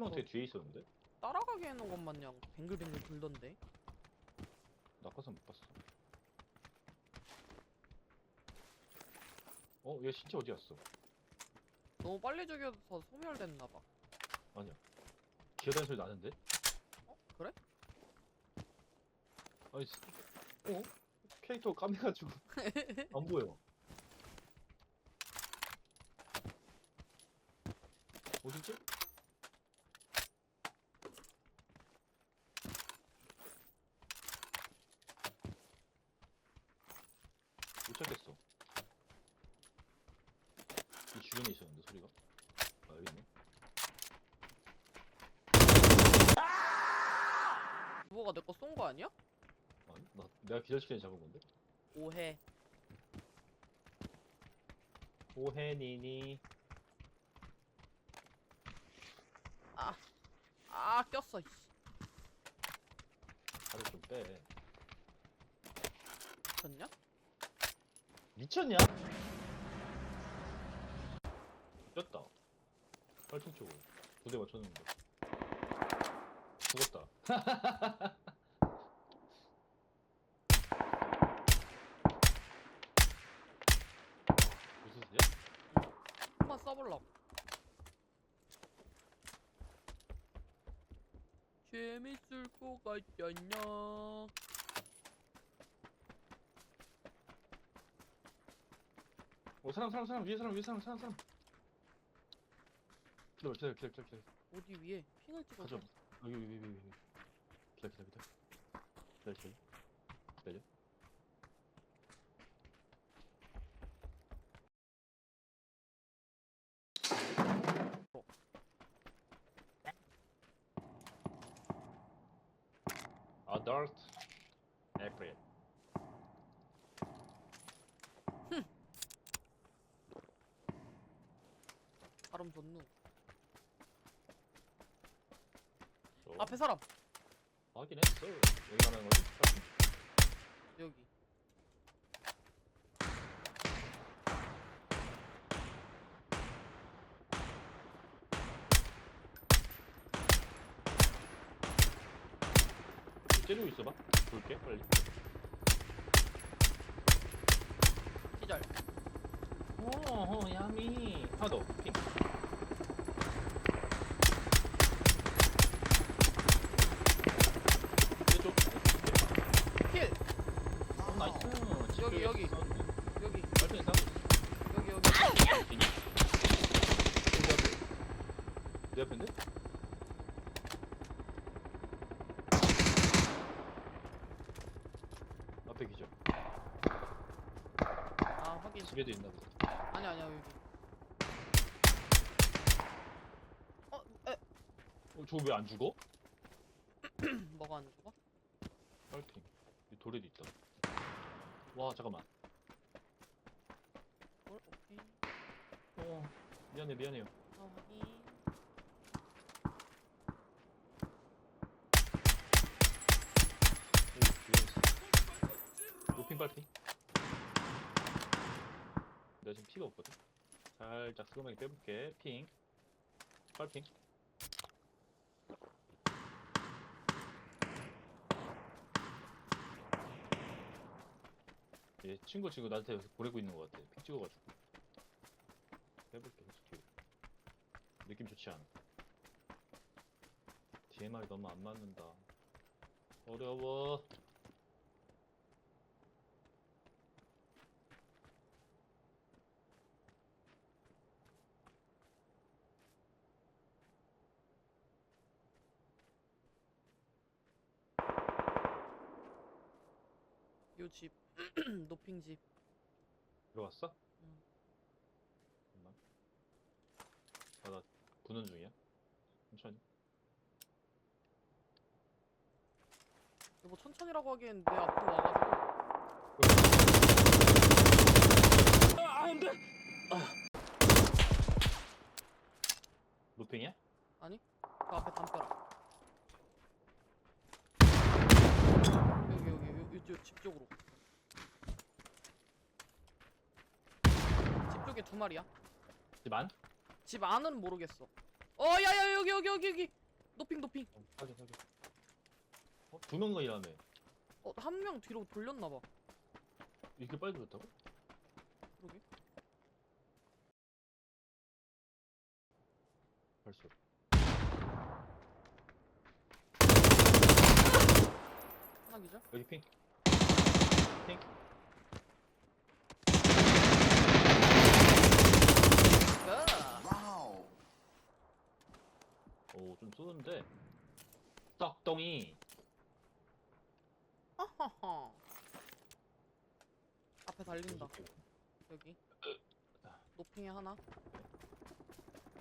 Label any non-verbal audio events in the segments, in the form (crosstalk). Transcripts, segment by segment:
한명 되게 뒤에 있었는데? 따라가게 해놓은 것 마냥 뱅글뱅글 돌던데. 낙하산 못 봤어. 어? 얘 신체 어디 갔어? 너무 빨리 죽여서 소멸됐나봐. 아니야. 기어다니는 소리 나는데? 어? 그래? 아니, 스- 어? 캐릭터 까매가지고 (laughs) 안 보여. 어디지? 못 찾겠어. 이 주변에 있었는데 소리가? 아 여기 있네. 누가 내 거 쏜 거 아니야? 아니 나 내가 기절시키는 잡은 건데. 오해. 오해니니. 아 꼈어. 이씨. 다리 좀 빼. 미쳤냐? 미쳤냐? 꼈다. 팔뚝 쪽으로. 두대 맞췄는데. 죽었다. (laughs) 무슨 소리야? 한번 써볼라고. 재밌을 것 같잖아. 어 사람 사람 사람 위에 사람 위에 사람 사람 사람. 기다려 기다려 기다려 기다려. 어디 위에 핑을 찍어서. 가져. 여기 여기 여기 여기. 기다려 기다려 기다려. 기다려 기다려. 기다려. 발음 좋누. 저 앞에 사람. 확인했어. 여기 가는 거지? 여기. 째리고 있어봐. 볼게 빨리. 기절. 오, 야미. 하나 더. 핑. 내 앞인데? 앞에 기절. 아 확인. 집에도 있나 보다. 아니 아니야 여기. 어, 에, 어, 저거 왜 안 죽어? (clears throat) 뭐가 안 죽어? 빨핑. 이 돌에도 있다. 와, 잠깐만. 뭘? 오케이. 어, 미안해, 미안해요. 어, 확인. 오, 뒤에 빨핑. 내가 지금 피가 없거든. 살짝 스그하게 빼볼게. 핑. 빨핑. 얘 친구 지금 나한테 보내고 있는 것 같아. 픽 찍어가지고. 해볼게, 솔직히. 느낌 좋지 않아. DMR이 너무 안 맞는다. 어려워. 요 집. (clears throat) 노핑 집. 들어왔어? 응. 잠깐만. 아, 나 부는 중이야. 천천히. 뭐 천천히라고 하기엔 내 앞으로 와가지고. 아, 안 돼! 노핑이야? 그 앞에 담벼락. 여기 여기 요, 요쪽 집 쪽에 두 마리야. 집 안? 집 안은 모르겠어. 어 야야 여기 여기 여기 여기 노핑 노핑 어, 확인 확인 어? 두 명가 일하네 어한 명 뒤로 돌렸나봐 이렇게 빨리 들었다고? 그러게 벌써 하나 기절 여기 핑 핑? 야 오좀 쏘는데. 떡덩이. 하하하 앞에 달린다. 여기 노핑에. 하나.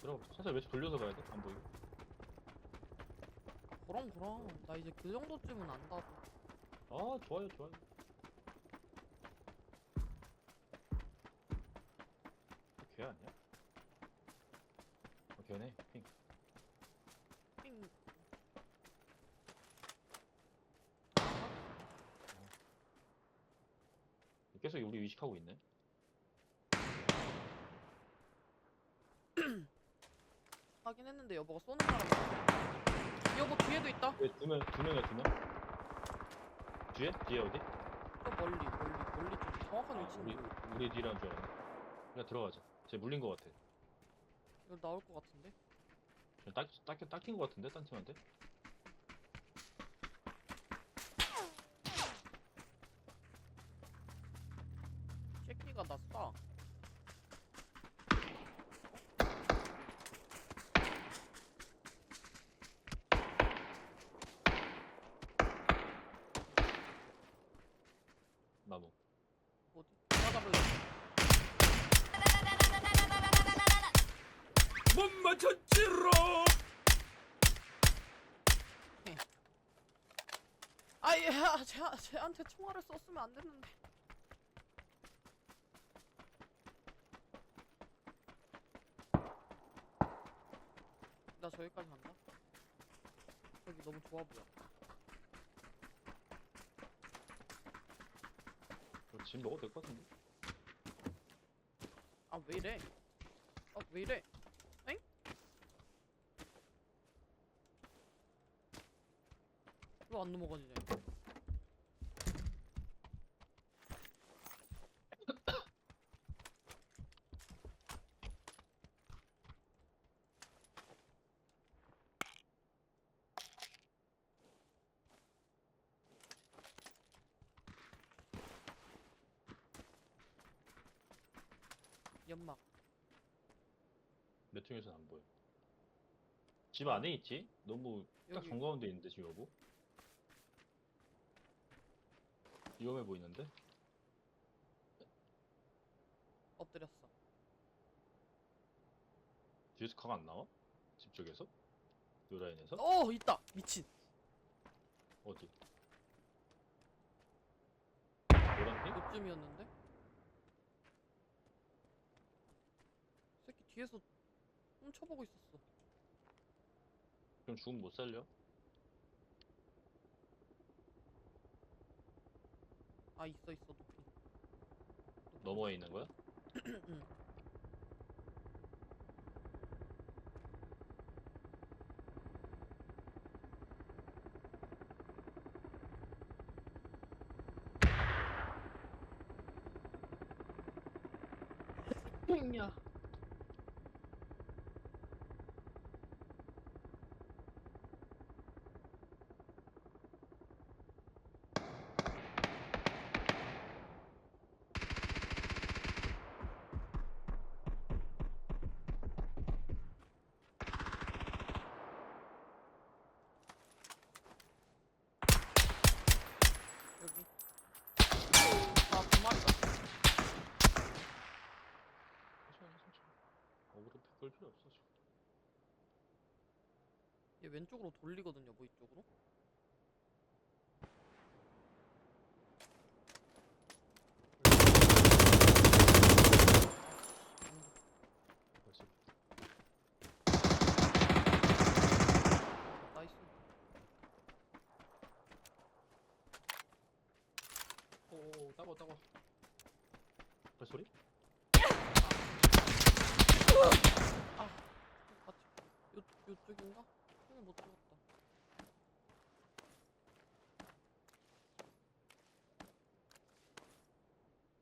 들어가 왼쪽 돌려서 가야 돼? 안 보이고. 그럼 그럼. 나 이제 그 정도쯤은 안다고 아 좋아요 좋아요 걔 아니야? 어, 걔네 핑 삥 계속 우리 의식하고 있네 (clears throat) 확인했는데 여보가 쏘는 사람 여보 뒤에도 있다 왜두 명, 두 명이야 두 명? 뒤에? 뒤에 어디? 저 멀리 멀리 멀리 좀 정확한 아, 위치는 우리 우리 뒤라는 줄 알았네 그냥 들어가자 쟤 물린 거 같아 이거 나올 것 같은데 그냥 딱, 딱, 닦인 거 같은데 딴 팀한테? 새끼가 나 쏴. 나무 어디? 따라잡을래. 못 맞췄지로 야, 쟤, 쟤한테 총알을 썼으면 안 됐는데. 나 저기까지 간다. 여기 너무 좋아 보여. 짐 먹어도 될 것 같은데? 아, 왜 이래? 아, 왜 이래? 엥? 왜 안 넘어가지냐? 연막. 내 통에서는 안 보여 집 안에 있지? 너무 딱 여기. 정가운데 있는데 지금 여보? 위험해 보이는데? 엎드렸어. 뒤에서 각 안 나와? 집 쪽에서? 요 라인에서? 어 있다 미친. 어디? 노란 핑? 요쯤이었는데? 뒤에서 훔쳐보고 있었어. 그럼 죽으면 못 살려? 아 있어 있어 높이. 높이. 너머에 있는 거야? (clears throat) 응. 야 여기. 아두 마리다. 천천히 천천히 어그로 끌 필요 없어 지금 얘 왼쪽으로 돌리거든요 뭐 이쪽으로. 벌써 나이스. 오오 따고 따고 발소리? 아 맞지. 요 요쪽인가? 손을 못 찍었다.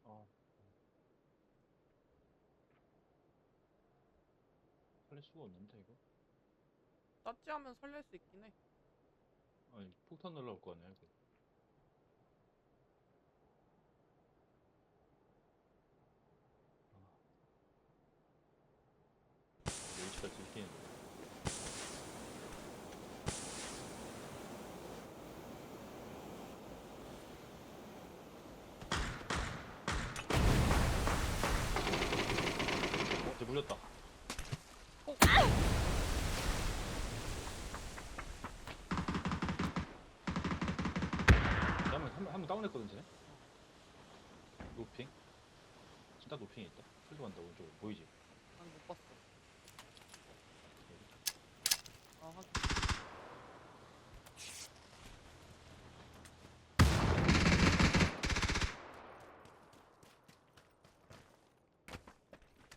어. 살릴 수가 없는데 이거? 따찌하면 설렐 수 있긴 해. 아니 폭탄 날라올 거 아니야 이거? 아. 위치가 들키는데 어, 쟤 물렸다. 한명 한명 다운했거든 쟤. 노핑. 진짜 노핑이 있다. 풀도 간다 오른쪽 보이지? 아니 못 봤어. 아 하긴.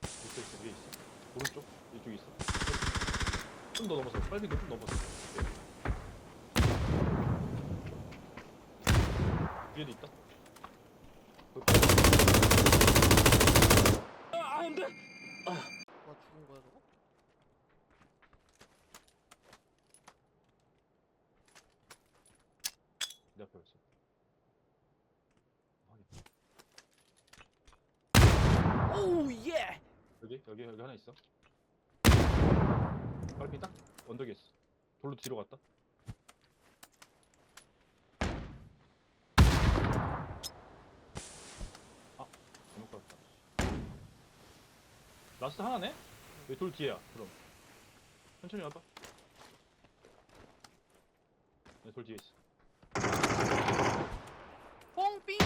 밑에 있어 위에 있어. 오른쪽 이쪽 있어. 좀 더 넘어서 빨리 좀 넘어서. 네. 위에도 있다. 그- 아, 안 돼. 와 죽은 거야 저거? 내 앞에 있어. 확인. 오우 예! 여기 여기 여기 하나 있어. 빨리 딱 언덕에 있어. 돌로 뒤로 갔다. 라스트 하나네? 여기 돌 뒤에야 그럼. 천천히 와봐. 네, 돌 뒤에 있어. 뽕삥!